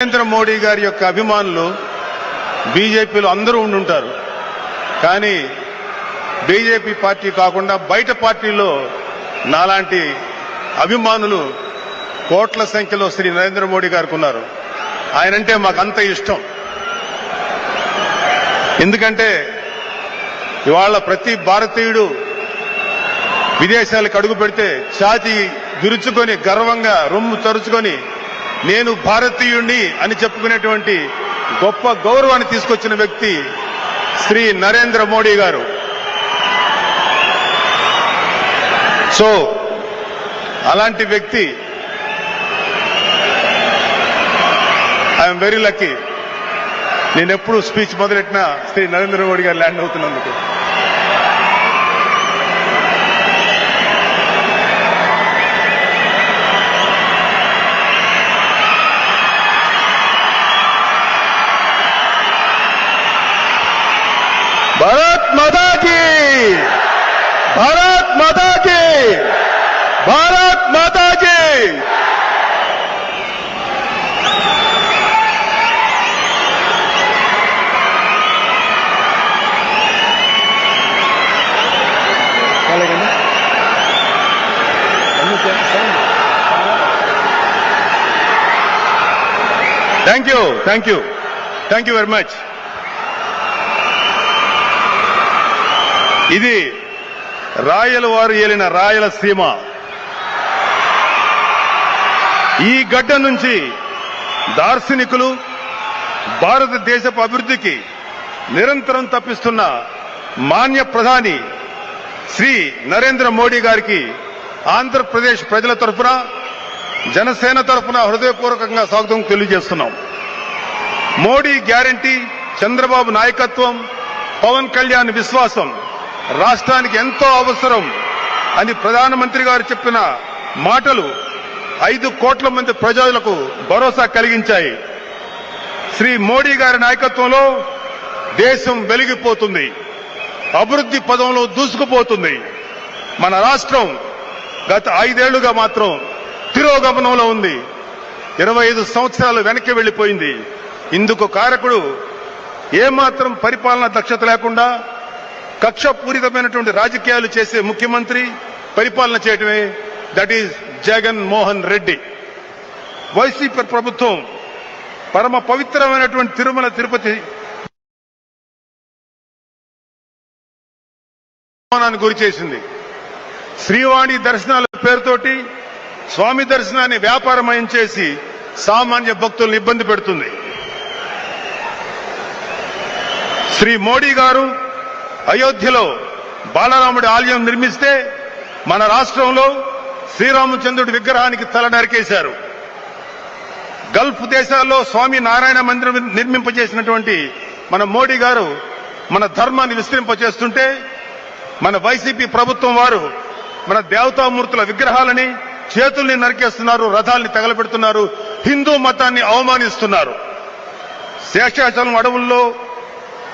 నరేంద్ర మోడీ గారి యొక్క అభిమానులు బీజేపీలో అందరూ ఉండుంటారు. కానీ బీజేపీ పార్టీ కాకుండా బయట పార్టీలో నాలాంటి అభిమానులు కోట్ల సంఖ్యలో శ్రీ నరేంద్ర మోడీ గారికి ఉన్నారు. ఆయనంటే మాకు అంత ఇష్టం. ఎందుకంటే ఇవాళ ప్రతి భారతీయుడు విదేశాలకు అడుగు పెడితే ఛాతి విరుచుకొని గర్వంగా రొమ్ము తరుచుకొని నేను భారతీయుణ్ణి అని చెప్పుకునేటువంటి గొప్ప గౌరవాన్ని తీసుకొచ్చిన వ్యక్తి శ్రీ నరేంద్ర మోడీ గారు. సో అలాంటి వ్యక్తి ఐఎమ్ వెరీ లక్కీ. నేను ఎప్పుడు స్పీచ్ మొదలెట్టినా శ్రీ నరేంద్ర మోడీ గారు ల్యాండ్ అవుతున్నందుకు. माता की भारत माता की भारत माता की Thank you, thank you, thank you very much. ఇది రాయల వారు ఏలిన రాయలసీమ ఈ గడ్డ నుంచి దార్శనికులు భారతదేశపు అభివృద్ధికి నిరంతరం తప్పిస్తున్న మాన్య ప్రధాని శ్రీ నరేంద్ర మోడీ గారికి ఆంధ్రప్రదేశ్ ప్రజల తరఫున జనసేన తరఫున హృదయపూర్వకంగా స్వాగతం తెలియజేస్తున్నాం. మోడీ గ్యారంటీ చంద్రబాబు నాయకత్వం పవన్ కళ్యాణ్ విశ్వాసం రాష్ట్రానికి ఎంతో అవసరం అని ప్రధానమంత్రి గారు చెప్పిన మాటలు ఐదు కోట్ల మంది ప్రజలకు భరోసా కలిగించాయి. శ్రీ మోడీ గారి నాయకత్వంలో దేశం వెలిగిపోతుంది. అభివృద్ధి పదంలో దూసుకుపోతుంది. మన రాష్ట్రం గత ఐదేళ్ళుగా మాత్రం తిరోగమనంలో ఉంది. ఇరవై ఐదు సంవత్సరాలు వెనక్కి వెళ్ళిపోయింది ఇందుకు కారకుడు ఏమాత్రం పరిపాలన దక్షత లేకుండా కక్షపూరితమైనటువంటి రాజకీయాలు చేసే ముఖ్యమంత్రి పరిపాలన చేయటమే that is Jagan Mohan Reddy. YCP ప్రభుత్వం పరమ పవిత్రమైనటువంటి తిరుమల తిరుపతి అవమానానికి గురి చేసింది. శ్రీవాణి దర్శనాల పేరుతోటి స్వామి దర్శనాన్ని వ్యాపారమయం చేసి సామాన్య భక్తులను ఇబ్బంది పెడుతుంది. శ్రీ మోడీ గారు అయోధ్యలో బాలరాముడి ఆలయం నిర్మిస్తే మన రాష్ట్రంలో శ్రీరామచంద్రుడి విగ్రహానికి తల నరికేశారు. గల్ఫ్ దేశాల్లో స్వామి నారాయణ మందిరం నిర్మింపజేసినటువంటి మన మోడీ గారు మన ధర్మాన్ని విస్తరింపజేస్తుంటే మన వైసీపీ ప్రభుత్వం వారు మన దేవతామూర్తుల విగ్రహాలని చేతుల్ని నరికేస్తున్నారు రథాల్ని తగలబెడుతున్నారు హిందూ మతాన్ని అవమానిస్తున్నారు. శేషాచలం అడవుల్లో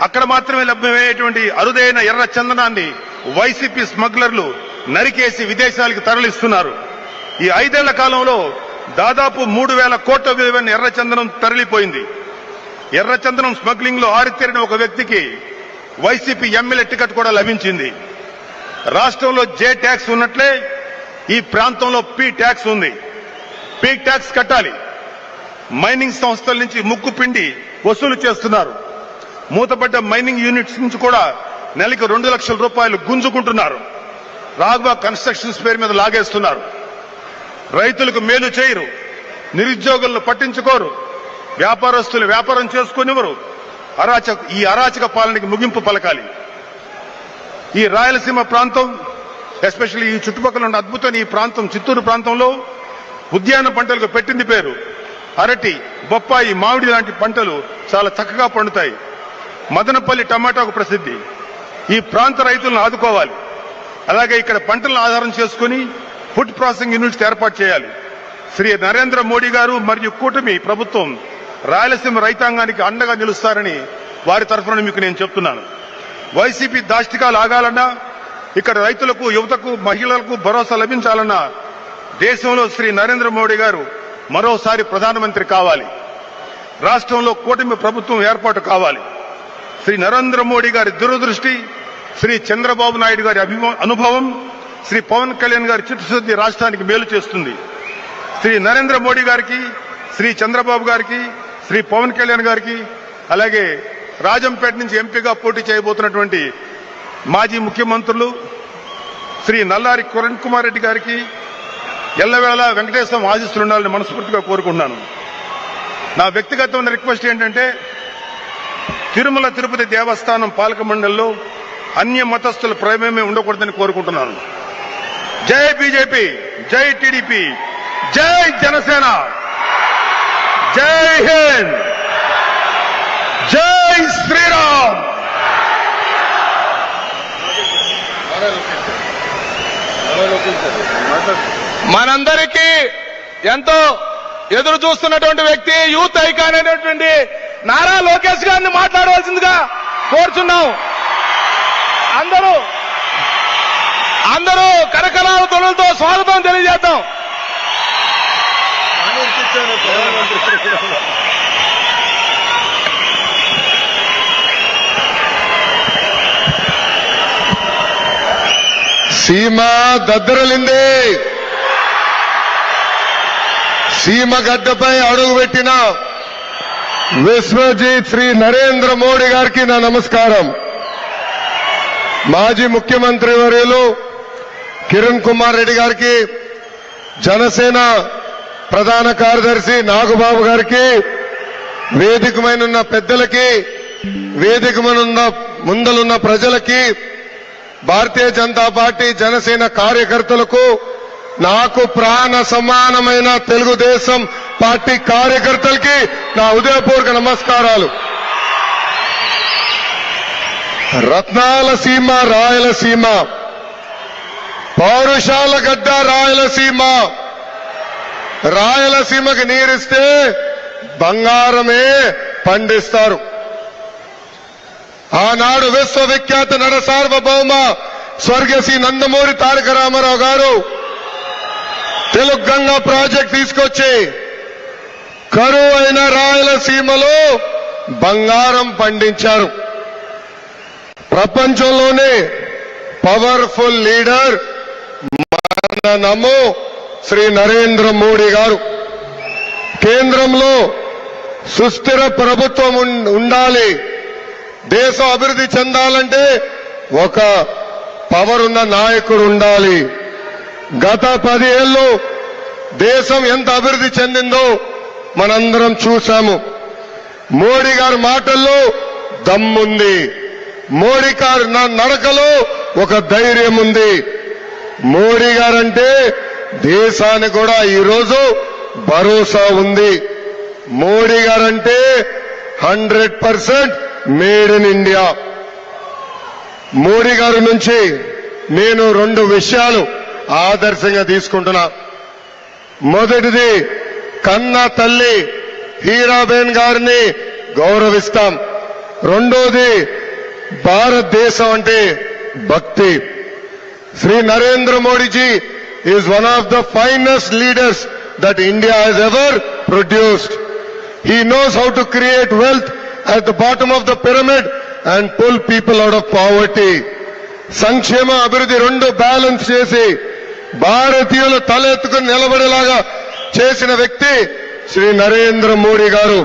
అక్కడ మాత్రమే లభ్యమయ్యేటువంటి అరుదైన ఎర్ర చందనాన్ని వైసీపీ స్మగ్లర్లు నరికేసి విదేశాలకు తరలిస్తున్నారు. ఈ ఐదేళ్ళ కాలంలో దాదాపు మూడు వేల కోట్ల విలువైన ఎర్ర చందనం తరలిపోయింది. ఎర్రచందనం స్మగ్లింగ్లో ఆరితేరిన ఒక వ్యక్తికి వైసీపీ ఎమ్మెల్యే టికెట్ కూడా లభించింది. రాష్ట్రంలో జే ట్యాక్స్ ఉన్నట్లే ఈ ప్రాంతంలో పీ ట్యాక్స్ ఉంది. పి ట్యాక్స్ కట్టాలి. మైనింగ్ సంస్థల నుంచి ముక్కు పిండి వసూలు చేస్తున్నారు. మూతపడ్డ మైనింగ్ యూనిట్స్ నుంచి కూడా నెలకి రెండు లక్షల రూపాయలు గుంజుకుంటున్నారు. రాఘవ కన్స్ట్రక్షన్స్ పేరు మీద లాగేస్తున్నారు. రైతులకు మేలు చేయరు. నిరుద్యోగులను పట్టించుకోరు. వ్యాపారస్తులు వ్యాపారం చేసుకునివ్వరు అరాచక ఈ అరాచక పాలనకి ముగింపు పలకాలి. ఈ రాయలసీమ ప్రాంతం ఎస్పెషల్లీ ఈ చుట్టుపక్కల ఉన్న అద్భుతమైన ఈ ప్రాంతం చిత్తూరు ప్రాంతంలో ఉద్యాన పంటలకు పెట్టింది పేరు. అరటి బొప్పాయి మామిడి లాంటి పంటలు చాలా చక్కగా పండుతాయి. మదనపల్లి టమాటాకు ప్రసిద్ధి. ఈ ప్రాంత రైతులను ఆదుకోవాలి. అలాగే ఇక్కడ పంటలను ఆధారం చేసుకుని ఫుడ్ ప్రాసెసింగ్ యూనిట్స్ ఏర్పాటు చేయాలి. శ్రీ నరేంద్ర మోడీ గారు మరియు కూటమి ప్రభుత్వం రాయలసీమ రైతాంగానికి అండగా నిలుస్తారని వారి తరఫున మీకు నేను చెప్తున్నాను. వైసీపీ దాష్టికాలు ఆగాలన్నా ఇక్కడ రైతులకు యువతకు మహిళలకు భరోసా లభించాలన్నా దేశంలో శ్రీ నరేంద్ర మోడీ గారు మరోసారి ప్రధానమంత్రి కావాలి. రాష్ట్రంలో కూటమి ప్రభుత్వం ఏర్పాటు కావాలి. శ్రీ నరేంద్ర మోడీ గారి దురదృష్టి శ్రీ చంద్రబాబు నాయుడు గారి అభిమ- అనుభవం శ్రీ పవన్ కళ్యాణ్ గారి చిత్తశుద్ధి రాష్ట్రానికి మేలు చేస్తుంది. శ్రీ నరేంద్ర మోడీ గారికి శ్రీ చంద్రబాబు గారికి శ్రీ పవన్ కళ్యాణ్ గారికి అలాగే రాజంపేట నుంచి ఎంపీగా పోటీ చేయబోతున్నటువంటి మాజీ ముఖ్యమంత్రులు శ్రీ నల్లారి కిరణ్ కుమార్ రెడ్డి గారికి ఎల్లవేళ వెంకటేశ్వరం ఆశిస్తులు ఉండాలని మనస్ఫూర్తిగా కోరుకుంటున్నాను. నా వ్యక్తిగతమైన రిక్వెస్ట్ ఏంటంటే తిరుమల తిరుపతి దేవస్థానం పాలక మండలిలో అన్య మతస్థుల ప్రమేయమే ఉండకూడదని కోరుకుంటున్నాను. జై బీజేపీ జై టీడీపీ జై జనసేన జై హింద్ జై శ్రీరామ్. మనందరికీ ఎంతో ఎదురు చూస్తున్నటువంటి వ్యక్తి యూత్ ఐకాన్ అనేటువంటి నారా లోకేష్ గారిని మాట్లాడవలసిందిగా కోరుచున్నాం. అందరూ అందరూ కరకరాల తొలులతో స్వాగతం తెలియజేద్దాం. సీమ దద్దరలింది. సీమ గడ్డపై అడుగు పెట్టినా విశ్వజిత్ శ్రీ నరేంద్ర మోడీ గారికి నా నమస్కారం. మాజీ ముఖ్యమంత్రి వర్యులు కిరణ్ కుమార్ రెడ్డి గారికి జనసేన ప్రధాన కార్యదర్శి నాగబాబు గారికి వేదికమైనున్న పెద్దలకి వేదికమనున్న ముందలున్న ప్రజలకి భారతీయ జనతా పార్టీ జనసేన కార్యకర్తలకు నాకు ప్రాణ సమానమైన తెలుగుదేశం పార్టీ కార్యకర్తలకి నా ఉదయపూర్వక నమస్కారాలు. రత్నాల సీమ రాయలసీమ పౌరుషాల గడ్డ రాయలసీమ రాయలసీమకి నీరిస్తే బంగారమే పండిస్తారు. ఆనాడు విశ్వవిఖ్యాత నరసార్వభౌమ సార్వభౌమ స్వర్గశ్రీ నందమూరి తారక రామారావు గారు తెలుగు గంగా ప్రాజెక్ట్ తీసుకొచ్చి కరువు అయిన రాయలసీమలో బంగారం పండించారు. ప్రపంచంలోనే పవర్ఫుల్ లీడర్ మన నమో శ్రీ నరేంద్ర మోడీ గారు. కేంద్రంలో సుస్థిర ప్రభుత్వం ఉం- ఉండాలి. దేశం అభివృద్ధి చెందాలంటే ఒక పవర్ ఉన్న నాయకుడు ఉండాలి. గత పదేళ్ళు దేశం ఎంత అభివృద్ధి చెందిందో మనందరం చూశాము. మోడీ గారి మాటల్లో దమ్ముంది. మోడీ గారి నడకలో ఒక ధైర్యం ఉంది. మోడీ గారంటే దేశానికి కూడా ఈరోజు భరోసా ఉంది. Modi guarantee hundred percent made in India. Modi గారి నుంచి నేను రెండు విషయాలు ఆదర్శంగా తీసుకుంటున్నా. మొదటిది కన్న తల్లి హీరాబేన్ గారిని గౌరవిస్తాం. రెండోది భారతదేశం అంటే భక్తి. Shri Narendra Modiji is one of the finest leaders that India has ever produced. He knows how to create wealth at the bottom of the pyramid and pull people out of poverty. సంక్షేమ అభివృద్ధి రెండు balance చేసి భారతీయులు తలెత్తుకుని నిలబడేలాగా చేసిన వ్యక్తి శ్రీ నరేంద్ర మోడీ గారు.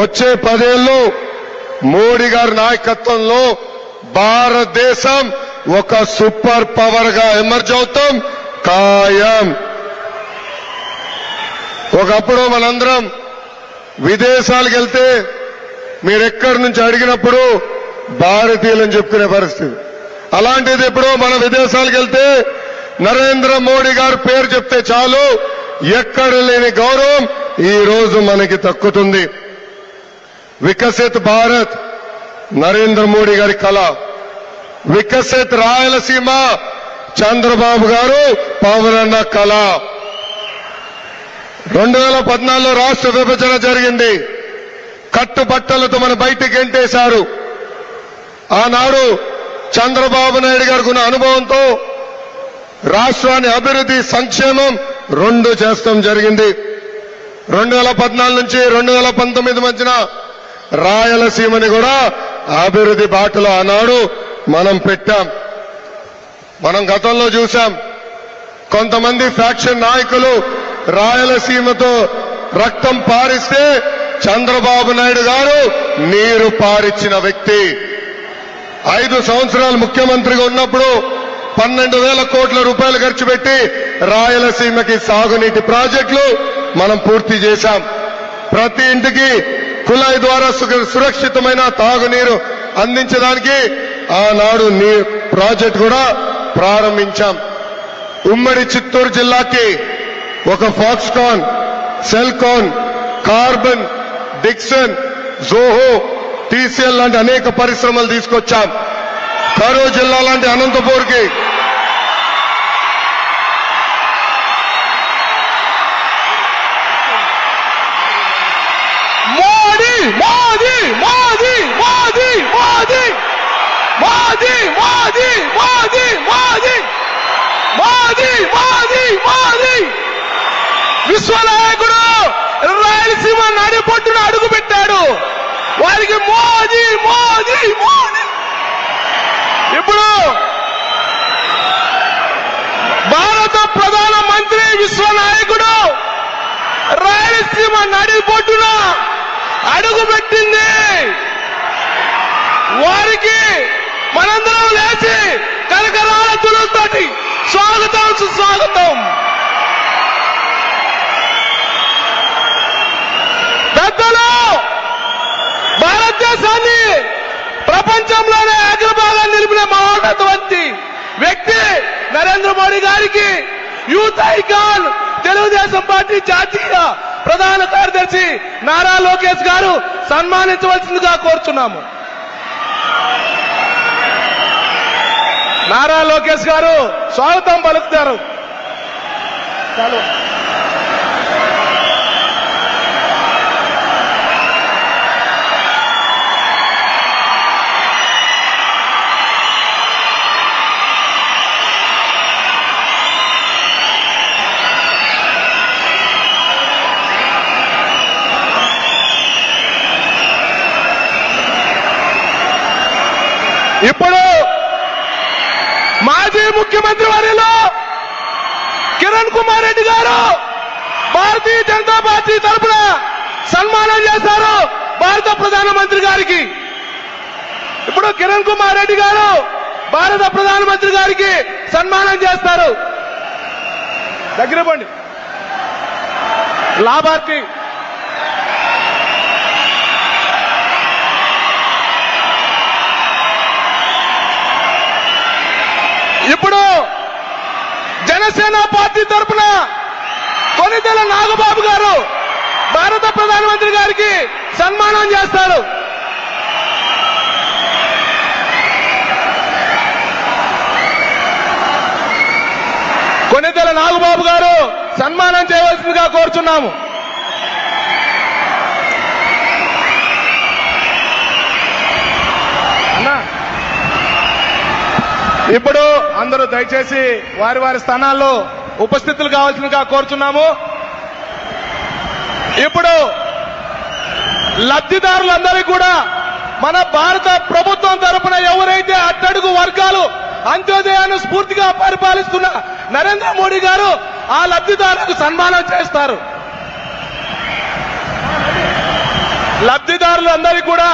వచ్చే పదేళ్ళు మోడీ గారి నాయకత్వంలో భారతదేశం ఒక సూపర్ పవర్గా ఎమర్జ్ అవుతాం ఖాయం. ఒకప్పుడు మనందరం విదేశాలకు వెళ్తే మీరెక్కడి నుంచి అడిగినప్పుడు భారతీయులని చెప్పుకునే పరిస్థితి. అలాంటిది ఎప్పుడో మన విదేశాలకు వెళ్తే నరేంద్ర మోడీ గారు పేరు చెప్తే చాలు ఎక్కడ లేని గౌరవం ఈ రోజు మనకి తక్కుతుంది వికసిత్ భారత్ నరేంద్ర మోడీ గారి కళ. వికసిత్ రాయలసీమ చంద్రబాబు గారు పవనన్న కళ. రెండు వేల పద్నాలుగులో రాష్ట్ర విభజన జరిగింది. కట్టుబట్టలతో మన బయటికి ఎంటేశారు ఆనాడు చంద్రబాబు నాయుడు గారికి ఉన్న అనుభవంతో రాష్ట్రాన్ని అభివృద్ధి సంక్షేమం రెండు చేస్తాం జరిగింది. రెండు వేల పద్నాలుగు నుంచి రెండు వేల పంతొమ్మిది మధ్యన రాయలసీమని కూడా అభివృద్ధి బాటలో ఆనాడు మనం పెట్టాం. మనం గతంలో చూశాం. కొంతమంది ఫ్యాక్షన్ నాయకులు రాయలసీమతో రక్తం పారిస్తే చంద్రబాబు నాయుడు గారు నీరు పారిచ్చిన వ్యక్తి. ఐదు సంవత్సరాలు ముఖ్యమంత్రిగా ఉన్నప్పుడు పన్నెండు వేల కోట్ల రూపాయలు ఖర్చు పెట్టి రాయలసీమకి సాగునీటి ప్రాజెక్టులు మనం పూర్తి చేశాం. ప్రతి ఇంటికి కుళాయి ద్వారా సురక్షితమైన తాగునీరు అందించడానికి ఆనాడు నీ ప్రాజెక్ట్ కూడా ప్రారంభించాం. ఉమ్మడి చిత్తూరు జిల్లాకి ఒక Foxconn Celkon Karbonn Dixon Zoho TCL లాంటి అనేక పరిశ్రమలు తీసుకొచ్చాం. కరూరు జిల్లా లాంటి అనంతపూర్కి మోదీ మోదీ మోదీ మోదీ మోదీ మోదీ మోదీ మోదీ మోదీ మోదీ మోదీ మోదీ విశ్వనాయకుడు రాయలసీమ నడిపొట్టును అడుగు పెట్టాడు వారికి మోదీ మోదీ మోదీ ఇప్పుడు భారత ప్రధాన మంత్రి విశ్వనాయకుడు రాయలసీమ నడిపొట్టున అడుగు పెట్టింది. వారికి మనందరం లేచి కరకరాల తులతోటి స్వాగతం సుస్వాగతం. పెద్దలు భారతదేశాన్ని ప్రపంచంలోనే అగ్రభాగాన్ని నిలిపిన మహోన్నతవంతి వ్యక్తి నరేంద్ర మోడీ గారికి యూత్ ఐకాన్ తెలుగుదేశం పార్టీ జాతీయ ప్రధాన కార్యదర్శి నారా లోకేష్ గారు సన్మానించవలసిందిగా కోరుచున్నాము. నారా లోకేష్ గారు స్వాగతం పలుకుతారు చాలు ఇప్పుడు మాజీ ముఖ్యమంత్రి వారిలో కిరణ్ కుమార్ రెడ్డి గారు భారతీయ జనతా పార్టీ తరఫున సన్మానం చేశారు భారత ప్రధానమంత్రి గారికి. ఇప్పుడు కిరణ్ కుమార్ రెడ్డి గారు భారత ప్రధానమంత్రి గారికి సన్మానం చేస్తారు. దగ్గర పండి లాభార్థి జనసేన పార్టీ తరఫున కొనిదెల నాగబాబు గారు భారత ప్రధానమంత్రి గారికి సన్మానం చేస్తారు. కొనిదెల నాగబాబు గారు సన్మానం చేయవలసిందిగా కోరుచున్నాము. ఇప్పుడు అందరూ దయచేసి వారి వారి స్థానాల్లో ఉపస్థితులు కావాల్సిందిగా కోరుచున్నాము. ఇప్పుడు లబ్ధిదారులందరికీ కూడా మన భారత ప్రభుత్వం తరపున ఎవరైతే అట్టడుగు వర్గాలు అంత్యోదయాన్ని స్ఫూర్తిగా పరిపాలిస్తున్న నరేంద్ర మోడీ గారు ఆ లబ్ధిదారులకు సన్మానం చేస్తారు. లబ్ధిదారులందరికీ కూడా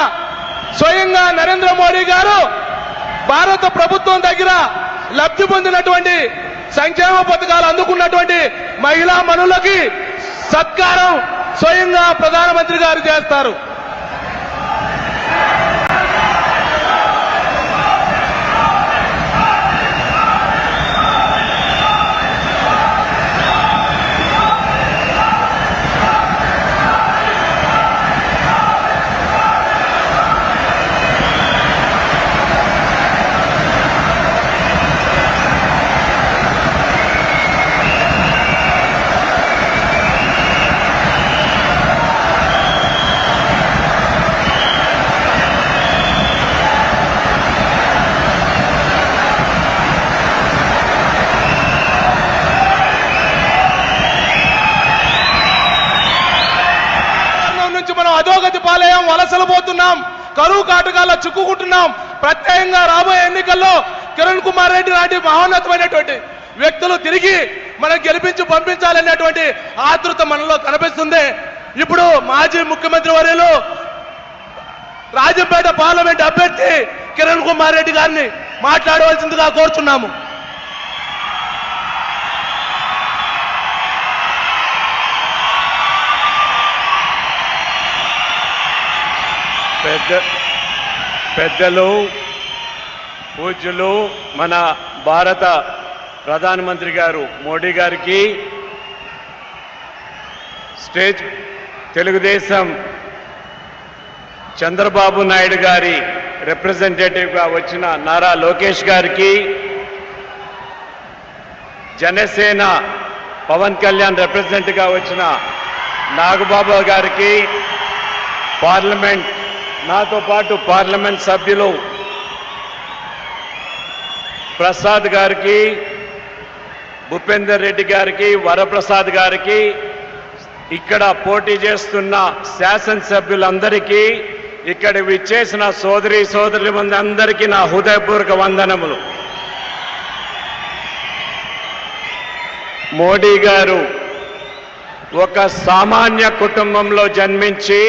స్వయంగా నరేంద్ర మోడీ గారు భారత ప్రభుత్వం దగ్గర లబ్ధి పొందినటువంటి సంక్షేమ పథకాలు అందుకున్నటువంటి మహిళా మనులకి సత్కారం స్వయంగా ప్రధానమంత్రి గారు చేస్తారు. కరువు చిక్కుకుంటున్నాం. ప్రత్యేకంగా రాబోయే ఎన్నికల్లో కిరణ్ కుమార్ రెడ్డి లాంటి మహోన్నతమైనటువంటి వ్యక్తులు తిరిగి మనం గెలిపించి పంపించాలనేటువంటి ఆతృత మనలో కనిపిస్తుంది. ఇప్పుడు మాజీ ముఖ్యమంత్రి వర్యులు రాజంపేట పార్లమెంట్ అభ్యర్థి కిరణ్ కుమార్ రెడ్డి గారిని మాట్లాడవలసిందిగా కోరుచున్నాము. పెద్ద పెద్దలు పూజ్యులు మన భారత ప్రధానమంత్రి గారు మోడీ గారికి స్టేజ్ తెలుగుదేశం చంద్రబాబు నాయుడు గారి రిప్రజెంటేటివ్గా వచ్చిన నారా లోకేష్ గారికి జనసేన పవన్ కళ్యాణ్ రిప్రజెంట్గా వచ్చిన నాగబాబు గారికి పార్లమెంట్ నాతో పాటు పార్లమెంట్ సభ్యులు ప్రసాద్ గారికి భూపేందర్ రెడ్డి గారికి వరప్రసాద్ గారికి ఇక్కడ పోటీ చేస్తున్న శాసనసభ్యులందరికీ ఇక్కడ విచ్చేసిన సోదరి సోదరుల మంది అందరికీ నా హృదయపూర్వక వందనములు. మోడీ గారు ఒక సామాన్య కుటుంబంలో జన్మించి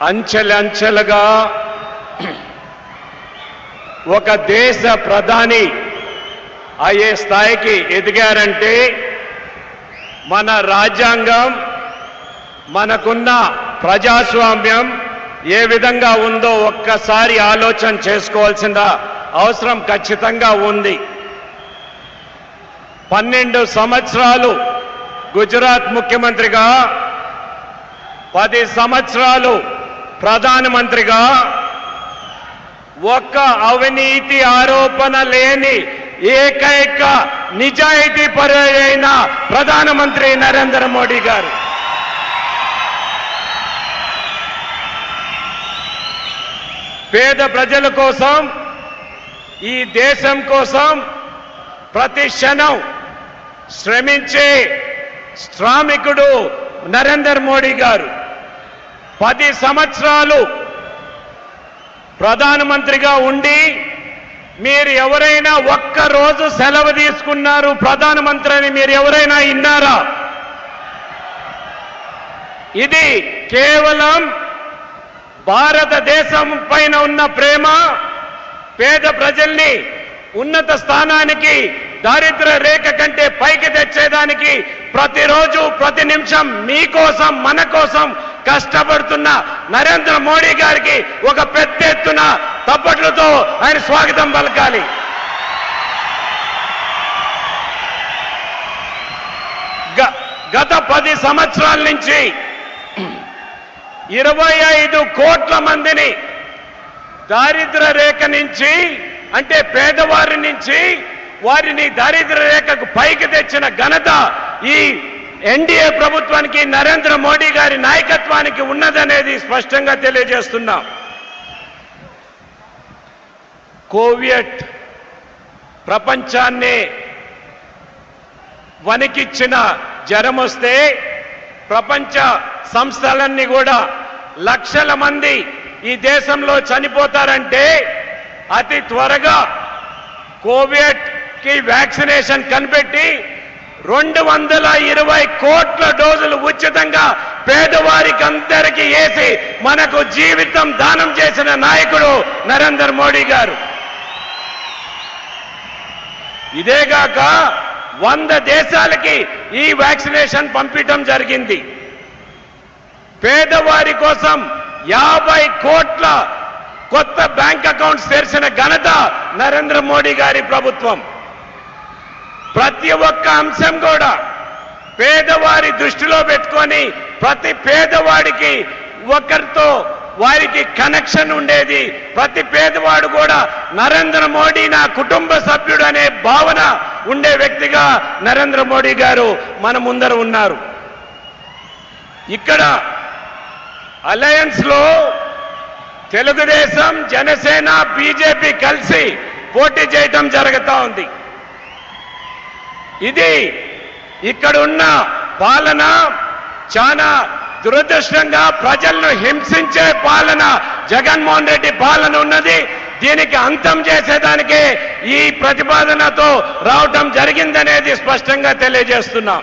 అంచెలంచెలుగా ఒక దేశ ప్రధాని అయ్యే స్థాయికి ఎదిగారంటే మన రాజ్యాంగం మనకున్న ప్రజాస్వామ్యం ఏ విధంగా ఉందో ఒక్కసారి ఆలోచన చేసుకోవాల్సిన అవసరం ఖచ్చితంగా ఉంది. పన్నెండు సంవత్సరాలు గుజరాత్ ముఖ్యమంత్రిగా పది సంవత్సరాలు ప్రధానమంత్రిగా ఒక్క అవినీతి ఆరోపణ లేని ఏకైక నిజాయితీ పరుడైన ప్రధానమంత్రి నరేంద్ర మోడీ గారు. పేద ప్రజల కోసం ఈ దేశం కోసం ప్రతి క్షణం శ్రమించే శ్రామికుడు నరేంద్ర మోడీ గారు. పది సంవత్సరాలు ప్రధానమంత్రిగా ఉండి మీరు ఎవరైనా ఒక్క రోజు సెలవు తీసుకున్నారు ప్రధానమంత్రి అని మీరు ఎవరైనా విన్నారా ఇది కేవలం భారతదేశం పైన ఉన్న ప్రేమ పేద ప్రజల్ని ఉన్నత స్థానానికి దారిద్ర్య రేఖ కంటే పైకి తెచ్చేదానికి ప్రతిరోజు ప్రతి నిమిషం మీకోసం మన కోసం కష్టపడుతున్న నరేంద్ర మోడీ గారికి ఒక పెద్ద ఎత్తున తప్పట్లతో ఆయన స్వాగతం పలకాలి. గ- గత పది సంవత్సరాల నుంచి ఇరవై ఐదు కోట్ల మందిని దారిద్ర రేఖ నుంచి అంటే పేదవారి నుంచి వారిని దారిద్ర రేఖకు పైకి తెచ్చిన ఘనత ఈ ఎన్డీఏ ప్రభుత్వానికి నరేంద్ర మోడీ గారి నాయకత్వానికి ఉన్నదనేది స్పష్టంగా తెలియజేస్తున్నాం. కోవియట్ ప్రపంచాన్ని వణికిచ్చిన జ్వరం వస్తే ప్రపంచ సంస్థలన్నీ కూడా లక్షల మంది ఈ దేశంలో చనిపోతారంటే అతి త్వరగా కోవిడ్కి వ్యాక్సినేషన్ కనిపెట్టి రెండు వందల ఇరవై కోట్ల డోసులు ఉచితంగా పేదవారికి అందరికీ వేసి మనకు జీవితం దానం చేసిన నాయకుడు నరేంద్ర మోడీ గారు. ఇదేగాక వంద దేశాలకి ఈ వ్యాక్సినేషన్ పంపించడం జరిగింది. పేదవారి కోసం యాభై కోట్ల కొత్త బ్యాంక్ అకౌంట్స్ తెరిచిన ఘనత నరేంద్ర మోడీ గారి ప్రభుత్వం. ప్రతి ఒక్క అంశం కూడా పేదవారి దృష్టిలో పెట్టుకొని ప్రతి పేదవాడికి ఒకరితో వారికి కనెక్షన్ ఉండేది. ప్రతి పేదవాడు కూడా నరేంద్ర మోడీ నా కుటుంబ సభ్యుడు అనే భావన ఉండే వ్యక్తిగా నరేంద్ర మోడీ గారు మన ముందర ఉన్నారు. ఇక్కడ అలయన్స్లో తెలుగుదేశం జనసేన బీజేపీ కలిసి పోటీ చేయటం జరుగుతూ ఉంది. ఇది ఇక్కడున్న పాలన చాలా దురదృష్టంగా ప్రజలను హింసించే పాలన జగన్మోహన్ రెడ్డి పాలన ఉన్నది. దీనికి అంతం చేసేదానికి ఈ ప్రతిపాదనతో రావటం జరిగిందనేది స్పష్టంగా తెలియజేస్తున్నాం.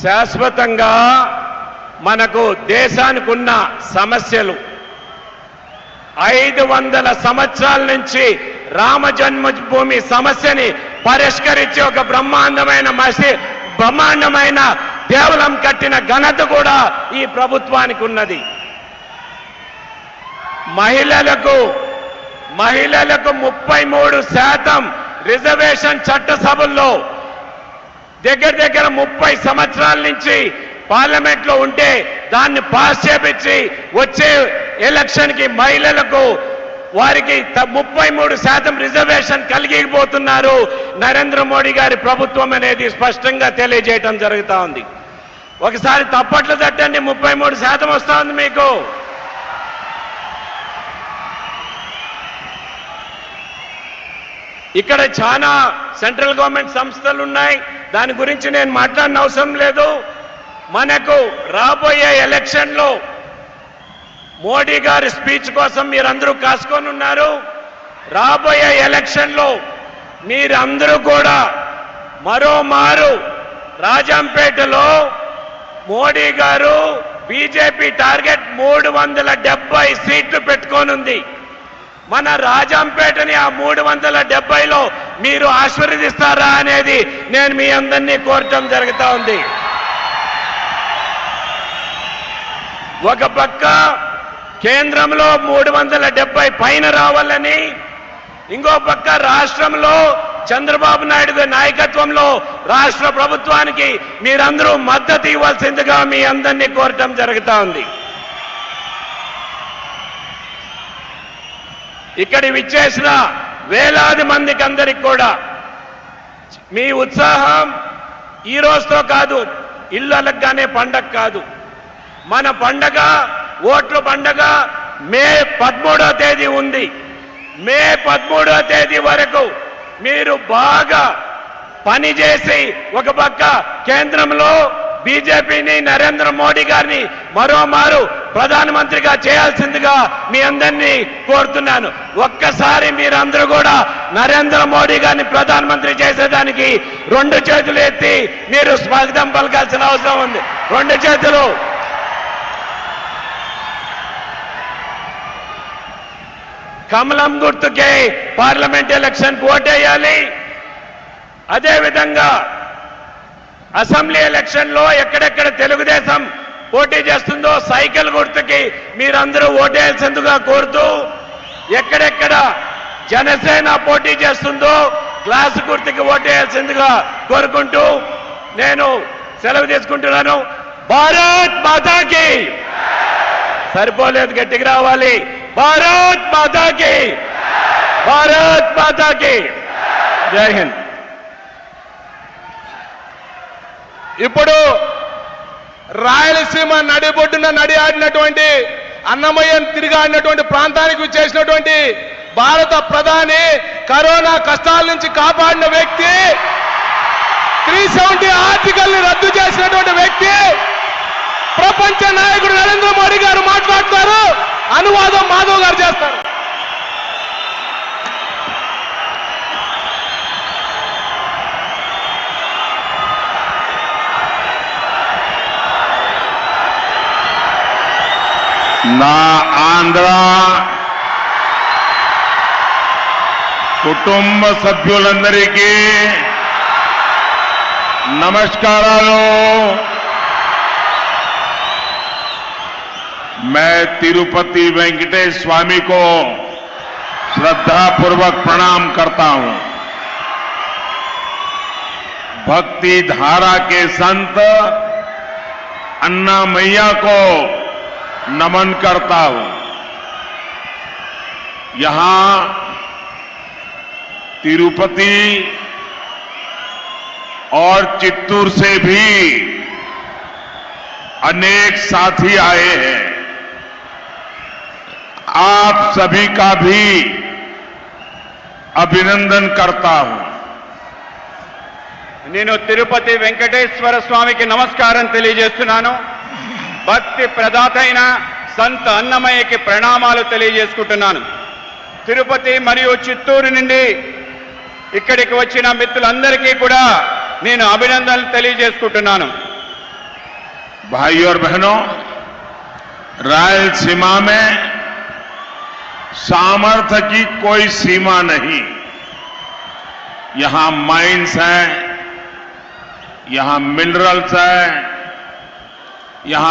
శాశ్వతంగా మనకు దేశానికి ఉన్న సమస్యలు ఐదు వందల సంవత్సరాల నుంచి రామ జన్మభూమి సమస్యని పరిష్కరించి ఒక బ్రహ్మాండమైన మసి బ్రహ్మాండమైన దేవలం కట్టిన ఘనత కూడా ఈ ప్రభుత్వానికి ఉన్నది. మహిళలకు మహిళలకు ముప్పై మూడు శాతం రిజర్వేషన్ చట్టసభల్లో దగ్గర దగ్గర ముప్పై సంవత్సరాల నుంచి పార్లమెంట్లో ఉంటే దాన్ని పాస్ చేపించి వచ్చే ఎలక్షన్కి మహిళలకు వారికి ముప్పై మూడు శాతం రిజర్వేషన్ కలిగిపోతున్నారు. నరేంద్ర మోడీ గారి ప్రభుత్వం అనేది స్పష్టంగా తెలియజేయటం జరుగుతూ ఉంది. ఒకసారి తప్పట్లు తట్టండి ముప్పై మూడు శాతం వస్తూ ఉంది మీకు. ఇక్కడ చాలా సెంట్రల్ గవర్నమెంట్ సంస్థలు ఉన్నాయి. దాని గురించి నేను మాట్లాడిన అవసరం లేదు. మనకు రాబోయే ఎలక్షన్లో మోడీ గారి స్పీచ్ కోసం మీరందరూ కాసుకొని ఉన్నారు. రాబోయే ఎలక్షన్లో మీరందరూ కూడా మరోమారు రాజంపేటలో మోడీ గారు బీజేపీ టార్గెట్ మూడు వందల డెబ్బై సీట్లు పెట్టుకోనుంది మన రాజంపేటని ఆ మూడు వందల డెబ్బైలో మీరు ఆశీర్వదిస్తారా అనేది నేను మీ అందరినీ కోరటం జరుగుతూ ఉంది. ఒక పక్క కేంద్రంలో మూడు వందల డెబ్బై పైన రావాలని ఇంకో పక్క రాష్ట్రంలో చంద్రబాబు నాయుడు నాయకత్వంలో రాష్ట్ర ప్రభుత్వానికి మీరందరూ మద్దతు ఇవ్వాల్సిందిగా మీ అందరినీ కోరటం జరుగుతూ ఉంది. ఇక్కడి విచ్చేసిన వేలాది మందికి అందరికి కూడా మీ ఉత్సాహం ఈ రోజుతో కాదు ఇళ్ళలకు కానీ పండగ కాదు. మన పండగ ఓట్ల పండగ మే పదమూడో తేదీ ఉంది. మే పదమూడో తేదీ వరకు మీరు బాగా పనిచేసి ఒక పక్క కేంద్రంలో బీజేపీని నరేంద్ర మోడీ గారిని మరోమారు ప్రధానమంత్రిగా చేయాల్సిందిగా మీ అందరినీ కోరుతున్నాను. ఒక్కసారి మీరందరూ కూడా నరేంద్ర మోడీ గారిని ప్రధానమంత్రి చేసేదానికి రెండు చేతులు ఎత్తి మీరు స్వాగతం పలకాల్సిన అవసరం ఉంది. రెండు చేతులు కమలం గుర్తుకే పార్లమెంట్ ఎలక్షన్ ఓటేయాలి. అదేవిధంగా అసెంబ్లీ ఎలక్షన్లో ఎక్కడెక్కడ తెలుగుదేశం పోటీ చేస్తుందో సైకిల్ గుర్తుకి మీరందరూ ఓటేయాల్సిందిగా కోరుతూ ఎక్కడెక్కడ జనసేన పోటీ చేస్తుందో క్లాస్ గుర్తుకి ఓటేయాల్సిందిగా కోరుకుంటూ నేను సెలవు తీసుకుంటున్నాను. భారత్ మాతాకి! సరిపోలేదు గట్టికి రావాలి. భారత్ మాతాకి భారత్ మాతాకి జై హింద్ ఇప్పుడు రాయలసీమ నడిబొడ్డున నడి ఆడినటువంటి అన్నమయ్యను తిరిగాడినటువంటి ప్రాంతానికి చేసినటువంటి భారత ప్రధాని కరోనా కష్టాల నుంచి కాపాడిన వ్యక్తి త్రీ సెవెంటీ ఆర్టికల్ని రద్దు చేసినటువంటి వ్యక్తి ప్రపంచ నాయకుడు నరేంద్ర మోడీ గారు మాట్లాడతారు. అనువాదం మాధవ్ గారు చేస్తారు. నా ఆంధ్ర కుటుంబ సభ్యులందరికీ నమస్కారాలు. मैं तिरुपति वेंकटेश स्वामी को श्रद्धा पूर्वक प्रणाम करता हूँ। भक्ति धारा के संत अन्ना मैया को नमन करता हूँ। यहाँ तिरुपति और चित्तूर से भी अनेक साथी आए हैं। आप सभी का भी अभिनंदन करता हूं నేను తిరుపతి వెంకటేశ్వర స్వామికి నమస్కారం తెలియజేస్తున్నాను భక్తి ప్రదాత అయిన సంత అన్నమయ్యకి ప్రణామాలు తెలియజేసుకుంటున్నాను తిరుపతి మరియు చిత్తూరు నుండి ఇక్కడికి వచ్చిన మిత్రులందరికీ కూడా నేను అభినందనలు తెలియజేసుకుంటున్నాను भाई और बहनों रायलसीमा में सामर्थ्य की कोई सीमा नहीं। यहाँ माइंस हैं यहाँ मिनरल्स हैं यहाँ